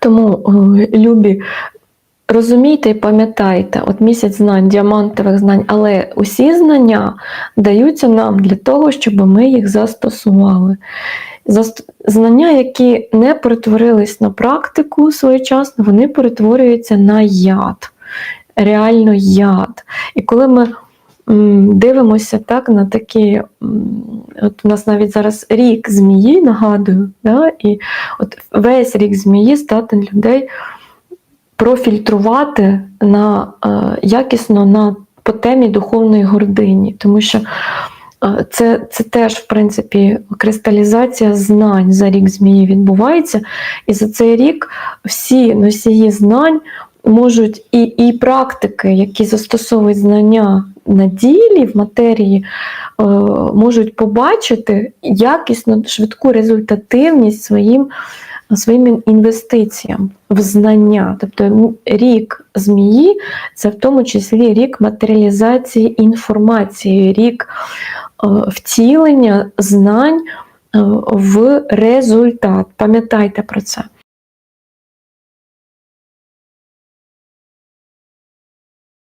Тому, е, любі, розумійте і пам'ятайте, от місяць знань, діамантових знань, але усі знання даються нам для того, щоб ми їх застосували. Знання, які не перетворились на практику своєчасно, вони перетворюються на яд, реально яд. І коли ми дивимося так на такі, от у нас навіть зараз рік змії, нагадую, да, і от весь рік змії здатен людей профільтрувати на е, якісно на по темі духовної гордині, тому що е, це, це теж, в принципі, кристалізація знань за рік змії відбувається. І за цей рік всі носії знань можуть і, і практики, які застосовують знання на ділі в матерії, можуть побачити якісно швидку результативність своїм, своїм інвестиціям в знання. Тобто рік змії це в тому числі рік матеріалізації інформації, рік е, втілення знань е, в результат. Пам'ятайте про це.